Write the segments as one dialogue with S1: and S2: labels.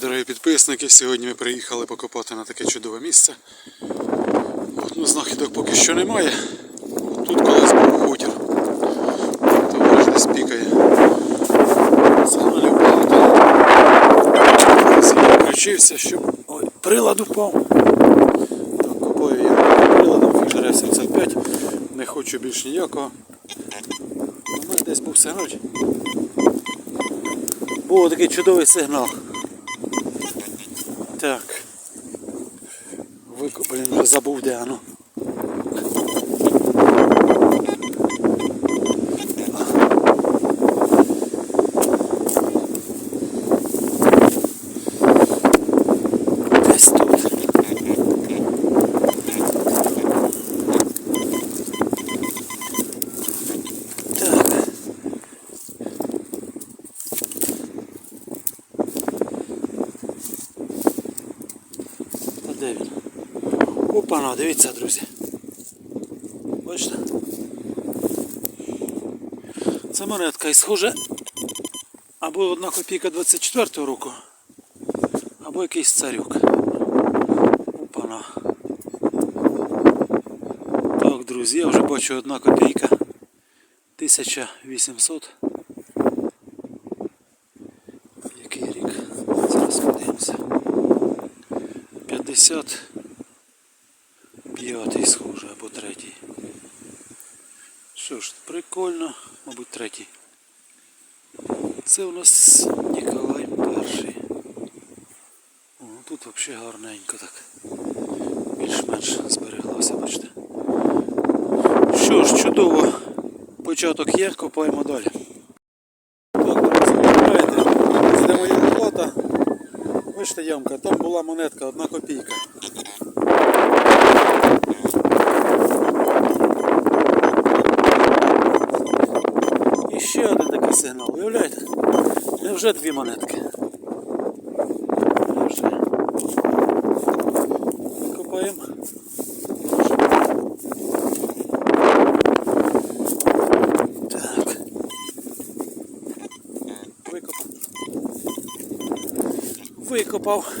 S1: Дорогі підписники. Сьогодні ми приїхали покопати на таке чудове місце. Ну, знахідок поки що немає. Тут колись був хутір. Товариш десь пікає. Багато. Я включився, щоб. Ой, прилад упав. Так, копаю я приладом фішер 75 Не хочу більш ніякого. У мене десь був сигнал. Був такий чудовий сигнал. Так. Блін, вже забув де воно. Десь тут. Так. Та де він? Опана, дивіться, друзі. Бачите? Це монетка і схоже або одна копійка 24-го року, або якийсь царюк. Опана. Так, друзі, я вже бачу одна копійка. 1800. Який рік? Зараз подивимося. 50 п'ятий схоже або третій. Що ж, прикольно, мабуть, третій. Це у нас Ніколай перший. О, тут взагалі гарненько так. Більш-менш збереглося, бачите. Що ж, чудово. Початок є, копаємо далі. Так, це моя лопата. Бачите ямка, там була монетка, одна копійка. І ще один такий сигнал, уявляєте? Невже дві монетки? Копаємо. Так. Викопав. Викопав.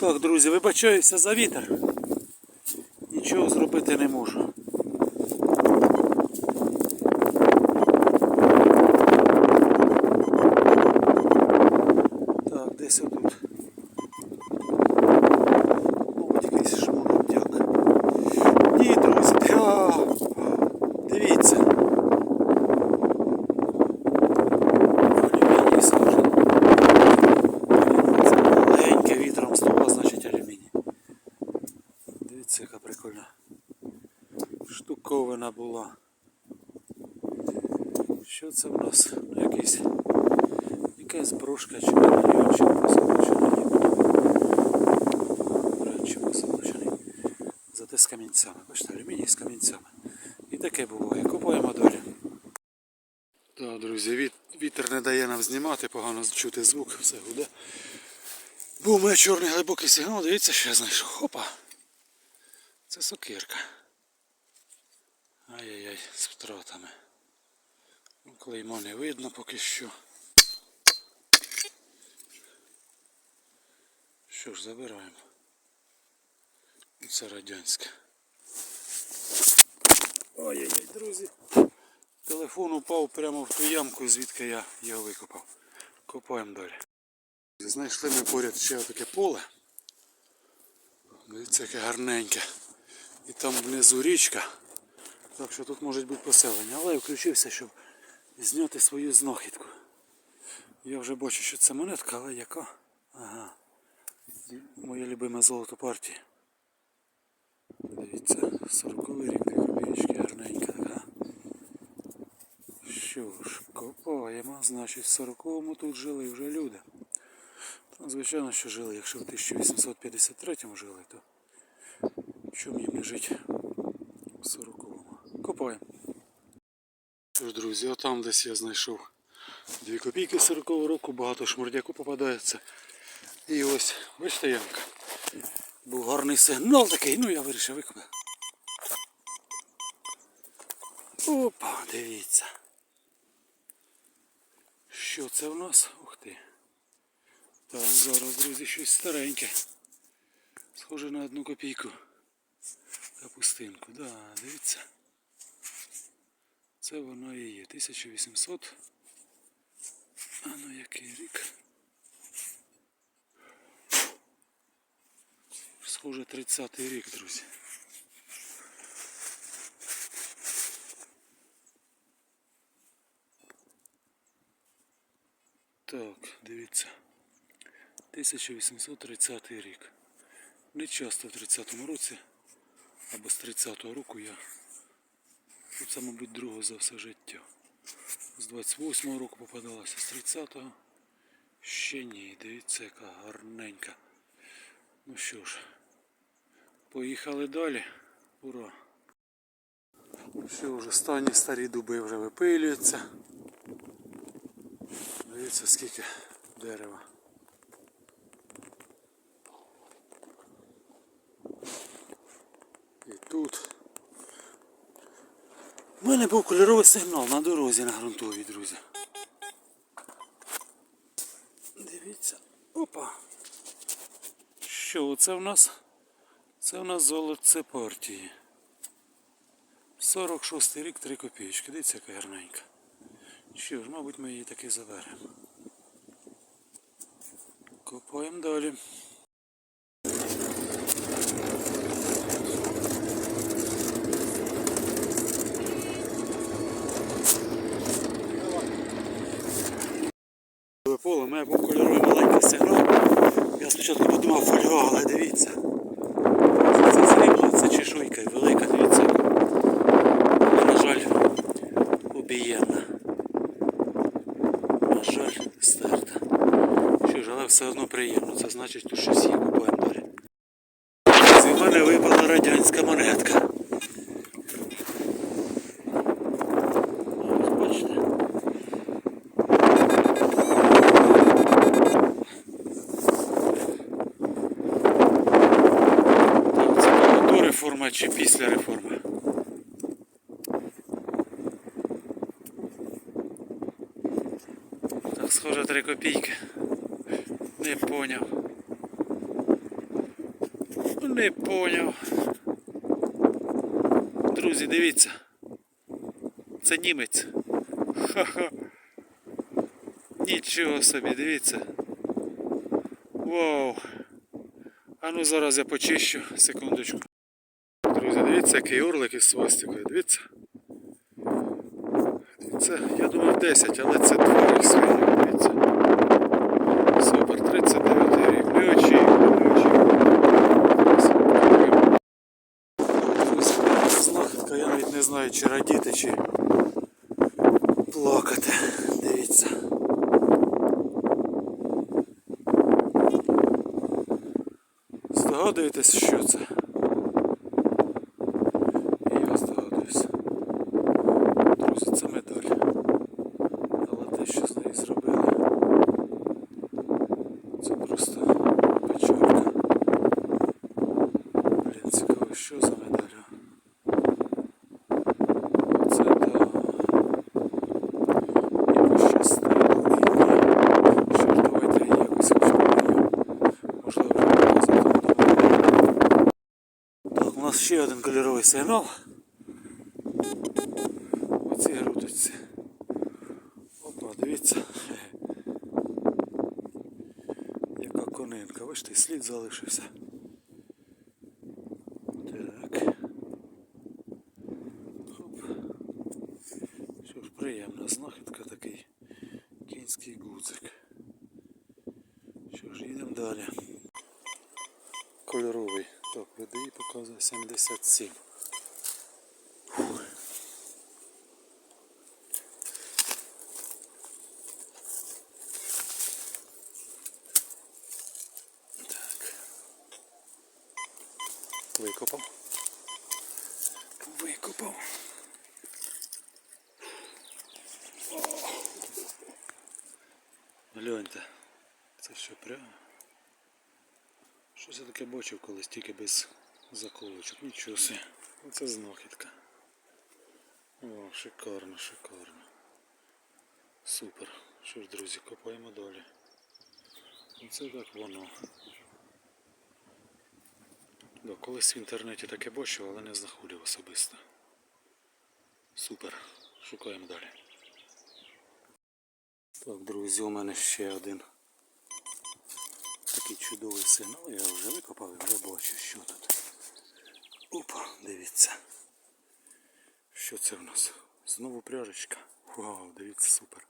S1: Так, друзі, вибачаюся за вітер. Нічого зробити не можу. Так, десь отут. Мабуть, якийсь шмурдяк. Ні, друзі, а, дивіться. Алюміній схоже. Це маленьке вітром стало, значить алюміній. Дивіться, яка прикольна штуковина була. Що це в нас? Ну, якийсь якась брошка чи медальйон, чи позолочений. Чи позолочений. Зате з камінцями. Бачите, алюміній з камінцями. І таке буває. Купуємо далі. Так, друзі, віт- вітер не дає нам знімати, погано чути звук, все гуде. Був у чорний глибокий сигнал, дивіться, що я знайшов. Хопа. Це сокирка. Ай-яй-яй, з втратами. Клеймо не видно поки що. Що ж, забираємо. Це радянське. Ой-ой-ой, друзі. Телефон упав прямо в ту ямку, звідки я його викопав. Копаємо далі. Знайшли ми поряд ще таке поле. Дивіться, яке гарненьке. І там внизу річка. Так що тут може бути поселення. Але я включився, щоб зняти свою знахідку. Я вже бачу, що це монетка, але яка? Ага. Моє любиме золото партії. Дивіться, 40 рік, копійки, гарненька така. Що ж, копаємо, значить в 40-му тут жили вже люди. Та, звичайно, що жили, якщо в 1853-му жили, то чому їм не жити в 40-му? Копаємо. Що ж, друзі, отам десь я знайшов дві копійки 40-го року, багато шмурдяку попадається. І ось, бачите ямка. Був гарний сигнал такий, ну я вирішив викопати. Опа, дивіться. Що це в нас? Ух ти. Так, зараз, друзі, щось стареньке. Схоже на одну копійку. Капустинку. Да, дивіться. Це воно і є. 1800. А ну який рік? Схоже 30-й рік, друзі. Так, дивіться. 1830 рік. Не часто в 30-му році, або з 30-го року я. Ну, Це, мабуть, другого за все життя. З 28-го року попадалася, з 30-го. Ще ні, дивіться, яка гарненька. Ну що ж, поїхали далі. Ура! Що вже стані старі дуби вже випилюються. Дивіться, скільки дерева. І тут. У мене був кольоровий сигнал на дорозі на ґрунтовій, друзі. Дивіться. Опа. Що це в нас? Це в нас золоце партії. 46 рік 3 копійки. Дивіться, яка гарненька. Що ж, мабуть, ми її таки заберемо. Копаємо далі. У мене був кольоровий маленький сигнал. Я спочатку подумав фольга, але дивіться. Це, срібло, це чешуйка велика, дивіться. Але, на жаль, обієнна. На жаль, стерта. Що ж, але все одно приємно. Це значить, тут щось є, купуємо далі. З мене випала радянська монетка. Ось бачите? Так, це була до реформи чи після реформи? Так, схоже, три копійки. Не поняв. Не поняв. Друзі, дивіться. Це німець. Ха-ха. Нічого собі, дивіться. Вау. А ну зараз я почищу, секундочку. Друзі, дивіться, який орлик із свастикою, дивіться. Це, я думав 10, але це 2 їх не знаю, чи радіти, чи плакати. Дивіться. Здогадуєтесь, що це? Сигнал. Оці грудочці. Опа, дивіться. Яка конинка. Бачите, слід залишився. Так. Хоп. Що ж, приємна знахідка такий кінський гудзик. Що ж, їдемо далі. Кольоровий. Так, види показує 77. Фух. Так. Викопав. Викопав. Гляньте. Це що прямо? Щось я таке бачив колись тільки без заколочок. Нічого собі. Оце знахідка. О, шикарно, шикарно. Супер. Що ж, друзі, копаємо далі. Оце так воно. Да, колись в інтернеті таке бачив, але не знаходив особисто. Супер. Шукаємо далі. Так, друзі, у мене ще один такий чудовий сигнал. Я вже викопав і вже бачу, що тут. Опа, дивіться. Що це в нас? Знову пряжечка. Вау, дивіться, супер.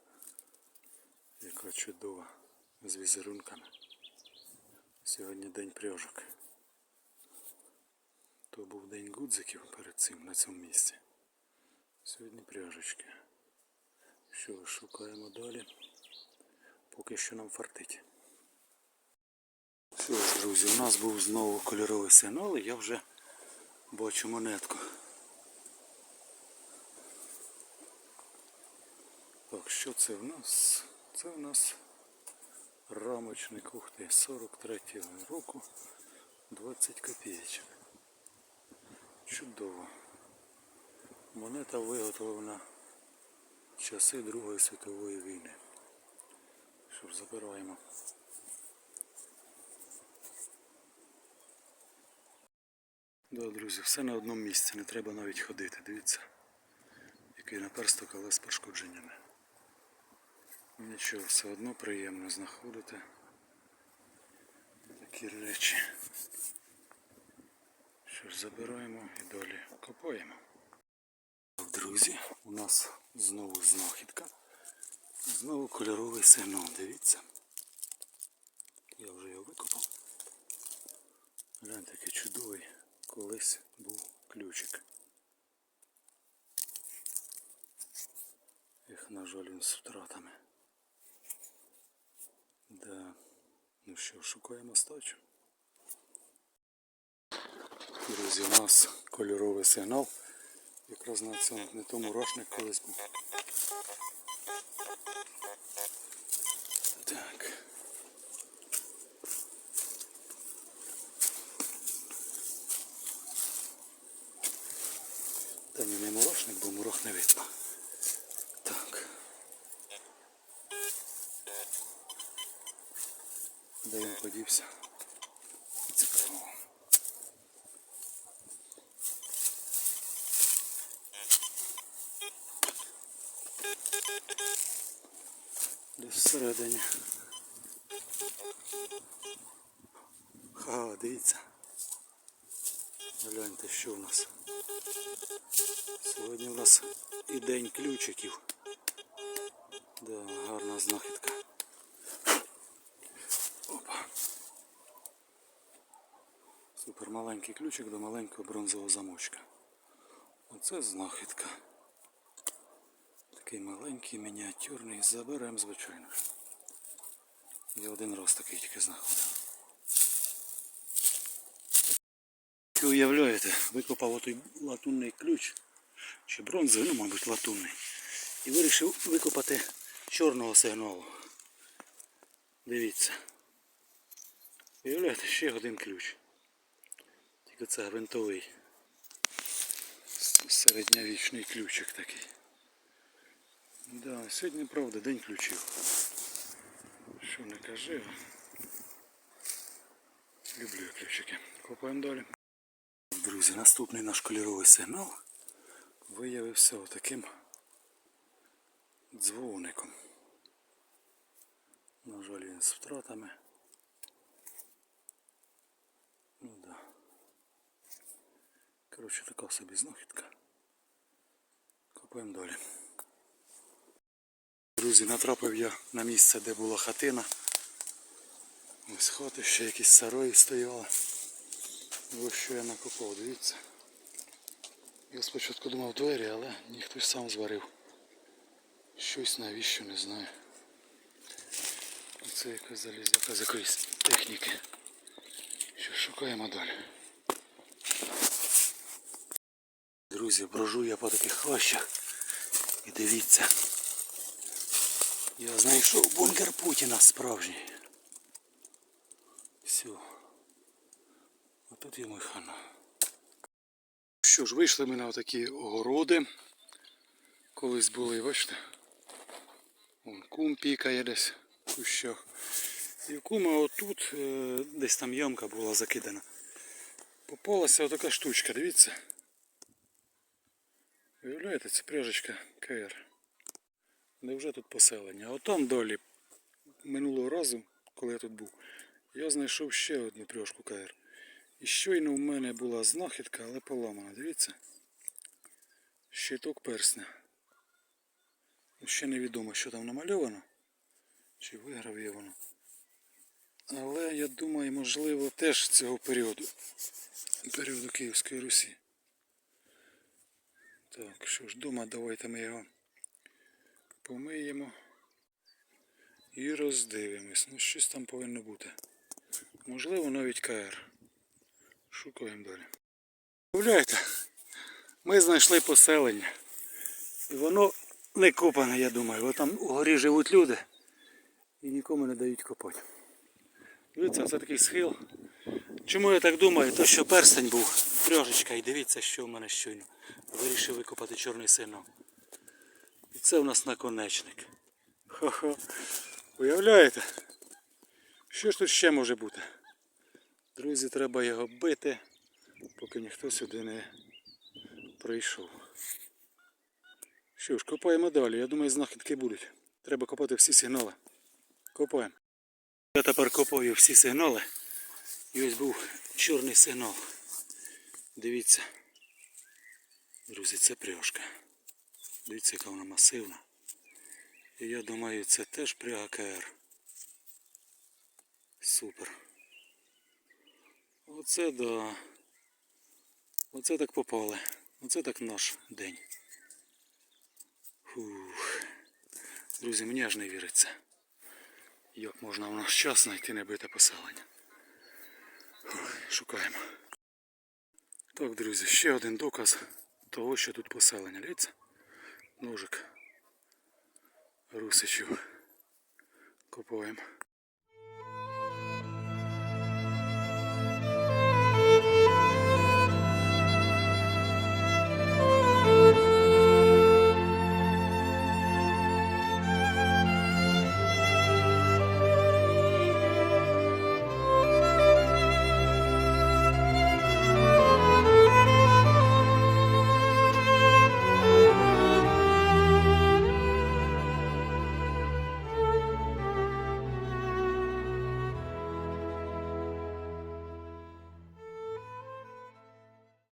S1: Яка чудова. З візерунками. Сьогодні день пряжок. То був день гудзиків перед цим на цьому місці. Сьогодні пряжечки. Що ж, шукаємо далі. Поки що нам фартить. Що ж, друзі, у нас був знову кольоровий сигнал, і я вже бачу монетку. Так, що це в нас? Це в нас рамочник, ух ти, 43-го року, 20 копійочок. Чудово. Монета виготовлена в часи Другої світової війни. Що ж, забираємо. Да, друзі, все на одному місці, не треба навіть ходити. Дивіться, який наперсток, але з пошкодженнями. Нічого, все одно приємно знаходити такі речі. Що ж, забираємо і далі копаємо. Так, друзі, у нас знову знахідка. Знову кольоровий сигнал, дивіться. Я вже його викопав. Глянь, такий чудовий. Колись був ключик. Їх, на жаль, він з втратами. Да. Ну що, шукаємо стачу. Друзі, у нас кольоровий сигнал. Якраз на цьому не тому рошник колись був. Так. Та ні, не мурашник, бо мурах не видно. Так. Де він подівся? Цікаво. Десь всередині. Ха, дивіться. Гляньте, що в нас. Сьогодні у нас і день ключиків. Да, гарна знахідка. Опа. Супер маленький ключик до маленького бронзового замочка. Оце знахідка. Такий маленький, мініатюрний. Заберемо, звичайно. Я один раз такий тільки знаходив. Ви уявляєте, викопав отой латунний ключ, чи бронзовий, ну, мабуть, латунний. І вирішив викопати чорного сигналу. Дивіться. Уявляєте, ще один ключ. Тільки це гвинтовий. Середньовічний ключик такий. Да, сьогодні, правда, день ключів. Що не кажи. Люблю ключики. Копаємо далі. Друзі, наступний наш кольоровий сигнал виявився отаким дзвоником. На жаль, він з втратами. Ну да. Коротше, така собі знахідка. Копаємо далі. Друзі, натрапив я на місце, де була хатина. Ось хати ще якісь сарої стояли. Ось що я накопав, дивіться. Я спочатку думав двері, але ніхто сам зварив. Щось навіщо, не знаю. Оце якась залізяка з якоїсь техніки. Що шукаємо далі. Друзі, брожу я по таких хащах. І дивіться. Я знайшов бункер Путіна справжній. Все. Отут є мой хана. Що ж, вийшли ми на отакі огороди. Колись були, бачите? Вон кум пікає десь в кущах. І кума отут е, десь там ямка була закидана. Попалася отака штучка, дивіться. Виявляєте, це пряжечка КР. Де вже тут поселення. А отам далі, минулого разу, коли я тут був, я знайшов ще одну пряжку КР. І щойно в мене була знахідка, але поламана. Дивіться. Щиток персня. Ну, Ще невідомо, що там намальовано. Чи вигравіровано. Але я думаю, можливо, теж цього періоду. Періоду Київської Русі. Так, що ж, дома давайте ми його помиємо і роздивимось. Ну, щось там повинно бути. Можливо, навіть КР. Шукаємо далі. Уявляєте, ми знайшли поселення. І воно не копане, я думаю. Бо там угорі живуть люди і нікому не дають копати. Дивіться, це такий схил. Чому я так думаю? То що перстень був, пряжечка, і дивіться, що в мене щойно. Вирішив викопати чорний сигнал. І це в нас наконечник. Хо-хо. Уявляєте? Що ж тут ще може бути? Друзі, треба його бити, поки ніхто сюди не прийшов. Що ж, копаємо далі. Я думаю, знахідки будуть. Треба копати всі сигнали. Копаємо. Я тепер копаю всі сигнали. І ось був чорний сигнал. Дивіться. Друзі, це пряжка. Дивіться, яка вона масивна. І я думаю, це теж пряга КР. Супер. Оце да. Оце так попали. Оце так наш день. Фух. Друзі, мені аж не віриться. Як можна в наш час знайти небите поселення. Фух, Шукаємо. Так, друзі, ще один доказ того, що тут поселення. Дивіться? Ножик. Русичів. Копаємо.